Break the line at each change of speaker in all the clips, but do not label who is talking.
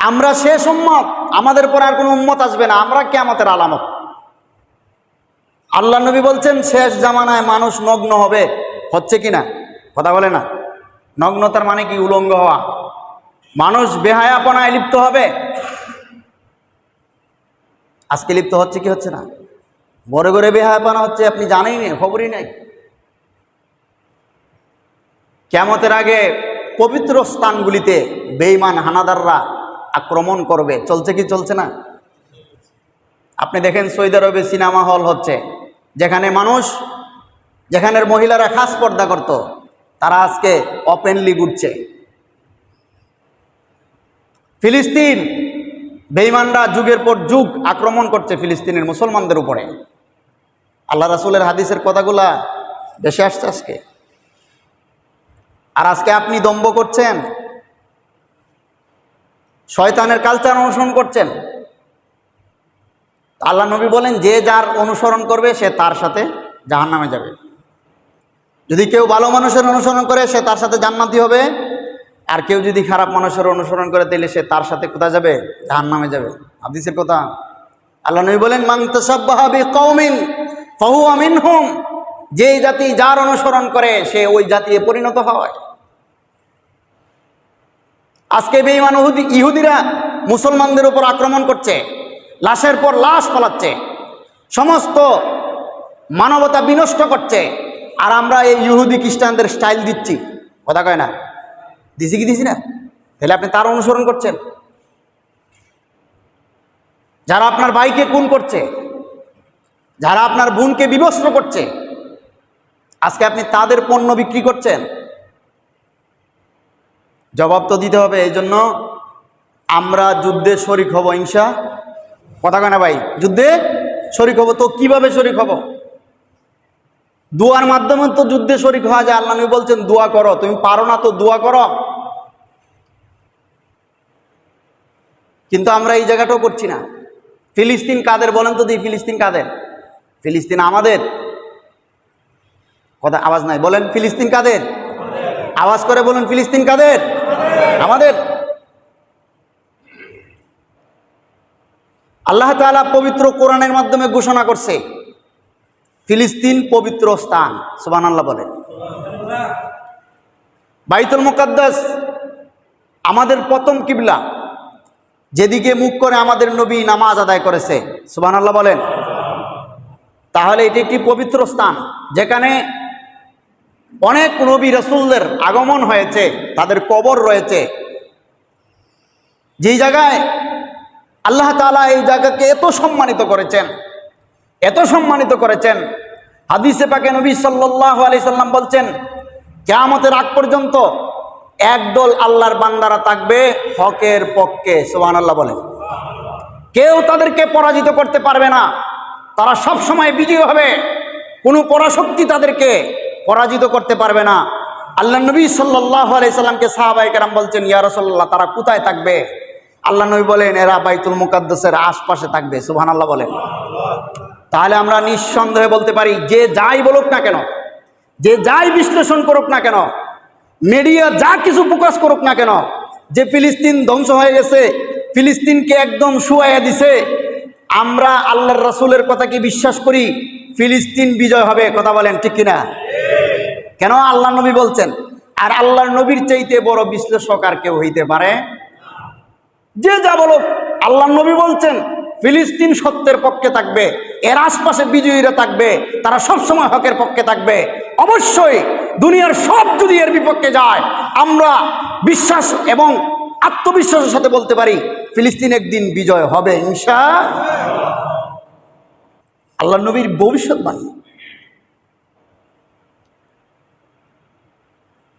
আমরা শেষ উম্মত, আমাদের পরে আর কোনো উম্মত আসবে না, আমরা কেমতের আলামত। আল্লাহ নবী বলছেন, শেষ জামানায় মানুষ নগ্ন হবে, হচ্ছে কি না? কথা বলে না? নগ্নতার মানে কি? উলঙ্গ হওয়া। মানুষ বেহায়াপনায় লিপ্ত হবে। আজকে লিপ্ত হচ্ছে কি হচ্ছে না? ঘরে ঘরে বেহায়াপনা হচ্ছে, আপনি জানেই না খবরই নাই। কেমতের আগে পবিত্র স্থানগুলিতে বেঈমান হানাদাররা আক্রমণ করবে। চলছে কি চলছে না? আপনি দেখেন সৌদি আরবে সিনেমা হল হচ্ছে, যেখানে মানুষ, যেখানের মহিলারা খাস পর্দা করত, তারা আজকে ওপেনলি ঘুরছে। ফিলিস্তিন, বেঈমানরা যুগের পর যুগ আক্রমণ করছে ফিলিস্তিনের মুসলমানদের উপরে। আল্লাহ রাসুলের হাদিসের কথাগুলা দেশে আসছে আজকে। আর আজকে আপনি দম্ব করছেন শয়তানের কালচার অনুসরণ করছেন। আল্লাহ নবী বলেন, যে যার অনুসরণ করবে, সে তার সাথে জাহান নামে যাবে। যদি কেউ ভালো মানুষের অনুসরণ করে, সে তার সাথে জান্নাতি হবে। আর কেউ যদি খারাপ মানুষের অনুসরণ করে, তাহলে সে তার সাথে কোথায় যাবে? জাহান নামে যাবে। হাদিসের কথা। আল্লাহ নবী বলেন, মান তাসাব্বাহাবি কওমিন ফাহু মিনহুম। যেই জাতি যার অনুসরণ করে, সে ওই জাতি পরিণত হয়। আজকে বেঈমান ইহুদিরা মুসলমানদের উপর আক্রমণ করছে, লাশের পর লাশ পালাচ্ছে, সমস্ত মানবতা বিনষ্ট করছে, আর আমরা এই ইহুদি খ্রিস্টানদের স্টাইল দিচ্ছি। কথা কয় না? দিছি কি দিছি না? তাহলে আপনি তার অনুসরণ করছেন। যারা আপনার ভাইকে খুন করছে, যারা আপনার বোনকে বিবস্ত্র করছে, আজকে আপনি তাদের পণ্য বিক্রি করছেন। জবাব তো দিতে হবে, এই জন্য আমরা যুদ্ধে শরিক হব হিংসা কথা কেনা ভাই? যুদ্ধে শরিক হব, তো কীভাবে শরিক হব? দুয়ার মাধ্যমে তো যুদ্ধে শরিক হওয়া যায়, আল্লাহ বলছেন, দোয়া করো। তুমি পারো না তো দোয়া করো। কিন্তু আমরা এই জায়গাটাও করছি না। ফিলিস্তিন কাদের বলেন তো দিই, ফিলিস্তিন কাদের? ফিলিস্তিন আমাদের। কথা, আওয়াজ নাই, বলেন, ফিলিস্তিন কাদের? আওয়াজ করে বলুন, ফিলিস্তিন কাদের? আমাদের। আল্লাহ তাআলা পবিত্র কোরআনের মাধ্যমে ঘোষণা করছে, ফিলিস্তিন পবিত্র স্থান সুবান আল্লাহ বলেন। বাইতুল মুকাদ্দাস আমাদের প্রথম কিবলা, যেদিকে মুখ করে আমাদের নবী নামাজ আদায় করেছে সুবান আল্লাহ বলেন। তাহলে এটি একটি পবিত্র স্থান, যেখানে অনেক নবী রসুলদের আগমন হয়েছে, তাদের কবর রয়েছে। যেই জায়গায় আল্লাহ তালা এই জায়গাকে এত সম্মানিত করেছেন, এত সম্মানিত করেছেন, হাদিসে পাকে নবী সাল্লাহ আলি সাল্লাম বলছেন, কেয়ামতের আগ পর্যন্ত একদল আল্লাহর বান্দারা থাকবে হকের পক্ষে সোহান আল্লাহ বলেন কেউ তাদেরকে পরাজিত করতে পারবে না। তারা সব সময় বিজয়ী হবে। কোনো পরাশক্তি তাদেরকে পরাজিত করতে পারবে না। আল্লাহ নবী সাল্লাহ আলাইসাল্লামকে সাহাবাই কারাম বলছেন, ইয়া রসল্লাহ তারা কোথায় থাকবে? আল্লাহ নবী বলেন, এরা বাইতুল মুকাদ্দাসের আশপাশে থাকবে। সুবহান আল্লাহ বলেন। তাহলে আমরা নিঃসন্দেহে বলতে পারি, যে যাই বলুক না কেন, যে যাই বিশ্লেষণ করুক না কেন, মিডিয়া যা কিছু প্রকাশ করুক না কেন, যে ফিলিস্তিন ধ্বংস হয়ে গেছে, ফিলিস্তিনকে একদম শুয়াইয়া দিছে, আমরা আল্লাহর রাসূলের কথা কি বিশ্বাস করি, ফিলিস্তিন বিজয় হবে, কথা বলেন ঠিক কিনা? কেন আল্লাহ নবী বলছেন? আর আল্লাহ নবীর চাইতে বড় বিশ্লেষক আর কেউ হইতে পারে? যে যা বলো আল্লাহ নবী বলছেন, ফিলিস্তিন সত্যের পক্ষে থাকবে, এর আশপাশে বিজয়ীরা থাকবে, তারা সব সময় হকের পক্ষে থাকবে। অবশ্যই দুনিয়ার সব যদি এর বিপক্ষে যায়, আমরা বিশ্বাস এবং আত্মবিশ্বাসের সাথে বলতে পারি, ফিলিস্তিন একদিন বিজয় হবে, ইনশা আল্লাহ নবীর ভবিষ্যৎবাণী।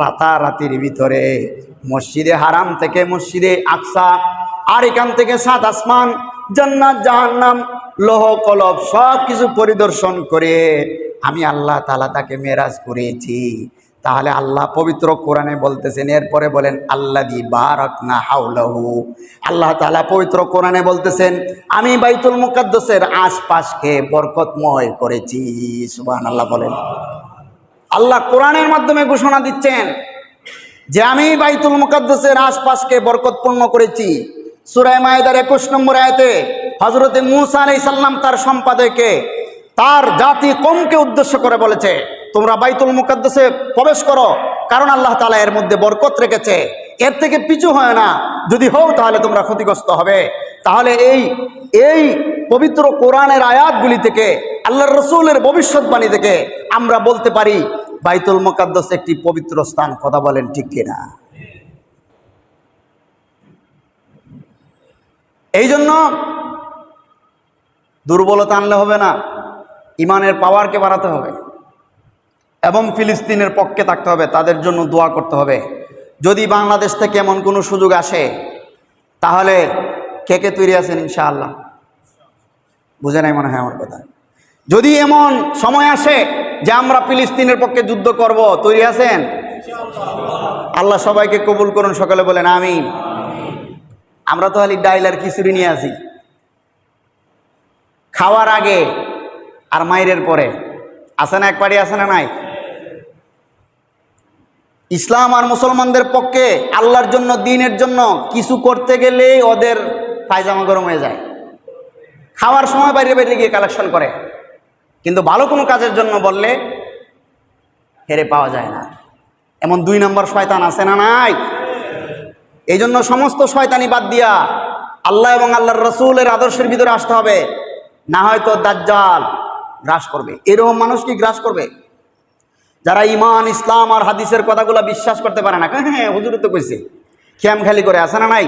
রাতারাতির ভিতরে। মসজিদে হারাম থেকে মসজিদে আকসা, আর এখান থেকে সাত আসমান, জান্নাত, জাহান্নাম, লোহ, কলব সব কিছু পরিদর্শন করে আমি আল্লাহ তালা তাকে মেরাজ করেছি। তাহলে আল্লাহ পবিত্র কোরআনে বলতেছেন, এরপরে বলেন আল্লাহ দি বারাক না হাউলাহু আল্লাহ তালা পবিত্র কোরআনে বলতেছেন, আমি বাইতুল মুকাদ্দসের আশপাশকে বরকতময় করেছি। সুবহান আল্লাহ বলেন। আল্লাহ কোরআনের মাধ্যমে ঘোষণা দিচ্ছেন যে আমি বাইতুল মুকাদ্দাসের আশপাশকে বরকতপূর্ণ করেছি। সুরায় মায়েদার একুশ নম্বর আয়তে হজরতে মুসা আলাই সাল্লাম তার সম্পাদকে তার জাতি কমকে উদ্দেশ্য করে বলেছে, তোমরা বাইতুল মুকাদ্দাসে প্রবেশ করো, কারণ আল্লাহ তালা এর মধ্যে বরকত রেখেছে। এর থেকে পিছু হয় না। যদি হও তাহলে তোমরা ক্ষতিগ্রস্ত হবে। তাহলে এই এই পবিত্র কোরআনের আয়াতগুলি থেকে আল্লাহ রসুলের ভবিষ্যৎবাণী থেকে আমরা বলতে পারি, বাইতুল মোকাদ্দস একটি পবিত্র স্থান, কথা বলেন ঠিক কিনা? এই জন্য দুর্বলতা আনলে হবে না, ইমানের পাওয়ারকে বাড়াতে হবে, এবং ফিলিস্তিনের পক্ষে থাকতে হবে, তাদের জন্য দোয়া করতে হবে। যদি বাংলাদেশ থেকে এমন কোনো সুযোগ আসে, তাহলে কে কে তৈরি আছেন ইনশাআল্লাহ? বুঝে নাই মনে হয় আমার কথা। যদি এমন সময় আসে যে আমরা ফিলিস্তিনের পক্ষে যুদ্ধ করব, তৈরি আছেন? আল্লাহ সবাইকে কবুল করুন, সকালে বলেন আমি আমরা তো খালি ডাইল আর খিচুড়ি নিয়ে আসি। খাওয়ার আগে আর মাইরের পরে। আছে না এক পাড়ি আছে না নাই? ইসলাম আর মুসলমানদের পক্ষে আল্লাহর জন্য, দিনের জন্য কিছু করতে গেলেই ওদের পায়জামা গরম হয়ে যায়। খাওয়ার সময় বাইরে বাইরে গিয়ে কালেকশন করে। কিন্তু ভালো কোনো কাজের জন্য বললে হেরে পাওয়া যায় না। এমন দুই নম্বর শয়তান আছে না নাই? এই জন্য সমস্ত শয়তানি বাদ দিয়া আল্লাহ এবং আল্লাহর রসুলের আদর্শের ভিতরে আসতে হবে। না হয়তো দাজ্জাল গ্রাস করবে। এরকম মানুষ কি গ্রাস করবে? যারা ইমান ইসলাম আর হাদিসের কথাগুলো বিশ্বাস করতে পারে না। হ্যাঁ হ্যাঁ হুজুর তো কইছে, খেয়াম খালি করে আছে না নাই?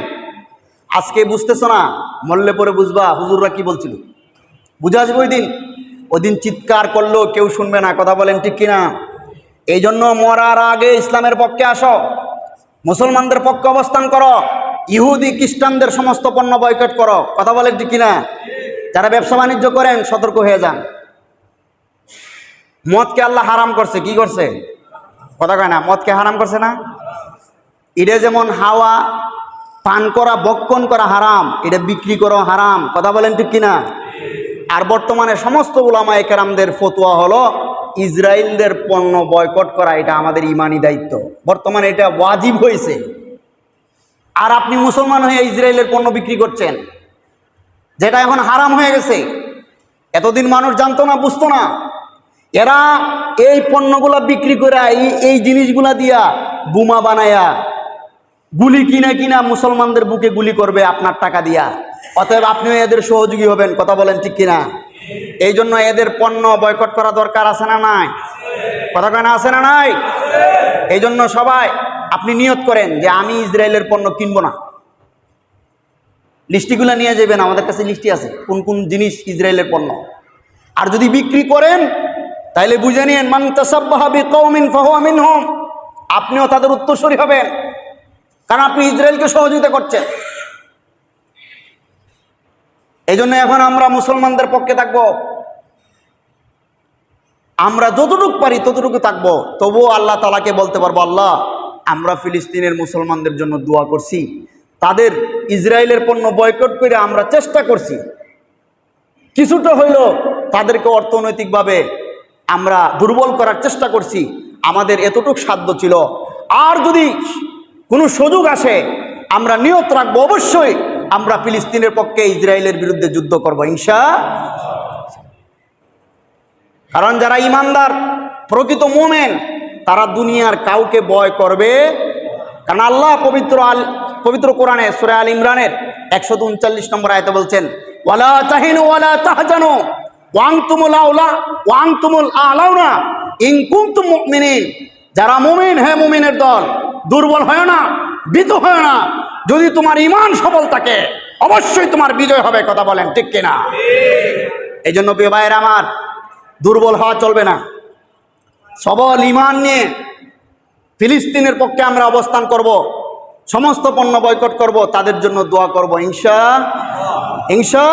আজকে বুঝতেছো না, মরলে পরে বুঝবা, হুজুররা কি বলছিল? বুঝে আসবে ওই দিন। ওই দিন চিৎকার করল কেউ শুনবে না, কথা বলেন ঠিক কিনা? এই জন্য মরার আগে ইসলামের পক্ষে আসো, মুসলমানদের পক্ষে অবস্থান করো, ইহুদি, খ্রিস্টানদের সমস্ত পণ্য বয়কট করো, কথা বলেন ঠিক কিনা? যারা ব্যবসা বাণিজ্য করেন, সতর্ক হয়ে যান। মদকে আল্লাহ হারাম করছে, কি করছে? কথা কয় না, মদকে হারাম করছে না? এটা যেমন হাওয়া পান করা, বক্ষণ করা হারাম, এটা বিক্রি করা হারাম, কথা বলেন ঠিক কিনা? আর বর্তমানে সমস্ত উলামা একরামদের ফতোয়া হলো ইসরায়েলদের পণ্য বয়কট করা, এটা আমাদের ইমানি দায়িত্ব। বর্তমানে এটা ওয়াজিব হয়েছে। আর আপনি মুসলমান হয়ে ইসরায়েলের পণ্য বিক্রি করছেন, যেটা এখন হারাম হয়ে গেছে। এতদিন মানুষ জানতো না, বুঝতো না। এরা এই পণ্যগুলা বিক্রি করে এই জিনিসগুলা দিয়া বোমা বানায়া গুলি কিনা কিনা মুসলমানদের বুকে গুলি করবে আপনার টাকা দিয়া। অতএব আপনিও এদের সহযোগী হবেন, কথা বলেন ঠিক কিনা? এই জন্য এদের পণ্য বয়কট করা দরকার আছে না নাই? কথা কেনা আছে না নাই? এই জন্য সবাই, আপনি নিয়ত করেন যে আমি ইসরায়েলের পণ্য কিনবো না। লিস্টিগুলো নিয়ে যাবেন, আমাদের কাছে লিস্টি আছে, কোন কোন জিনিস ইসরায়েলের পণ্য। আর যদি বিক্রি করেন, তাইলে বুঝে নিন, মান তাসাব্বাহাবি কৌমিন ফাহুয়ামিন হোম আপনিও তাদের উত্তরসূরি হবেন। কারণ আপনি ইসরায়েলকে সহযোগিতা করছেন। এই জন্য এখন আমরা মুসলমানদের পক্ষে থাকব। আমরা যতটুকু পারি ততটুকু থাকব। তবুও আল্লাহ তালাকে বলতে পারব, আল্লাহ, আমরা ফিলিস্তিনের মুসলমানদের জন্য দোয়া করছি। তাদের ইসরায়েলের পণ্য বয়কট করে আমরা চেষ্টা করছি। কিছুটা হইল তাদেরকে অর্থনৈতিকভাবে আমরা দুর্বল করার চেষ্টা করছি। আমাদের এতটুক সাধ্য ছিল। আর যদি কোনো সুযোগ আসে আমরা নিয়ত রাখব অবশ্যই। আমরা ফিলিস্তিনের পক্ষে ইসরায়েলের বিরুদ্ধে যুদ্ধ করব, ইনশা কারণ যারা ইমানদার, প্রকৃত মোমেন, তারা দুনিয়ার কাউকে বয় করবে কারণ আল্লাহ পবিত্র আল, পবিত্র কোরআনে সুরে আল ইমরানের একশো উনচল্লিশ নম্বর আয়তে বলছেন, ওয়ালা তাহিনু ওয়ালা তাহজানু, ওয়াং তুমুল আউলা, ওয়াং তুমুল আলাউনা ইনকুম তুম মুমিনিন। যারা মুমিন হ্যাঁ মুমিনের দল দুর্বল হয় না ভীত হয় না। যদি তোমার ইমান সবল থাকে অবশ্যই তোমার বিজয় হবে কথা বলেন ঠিক কিনা? এই জন্য প্রিয় ভাইয়ের আমার দুর্বল হওয়া চলবে না। সবল ইমান নিয়ে ফিলিস্তিনের পক্ষে আমরা অবস্থান করব সমস্ত পণ্য বয়কট করব তাদের জন্য দোয়া করব ইনশা ইনশা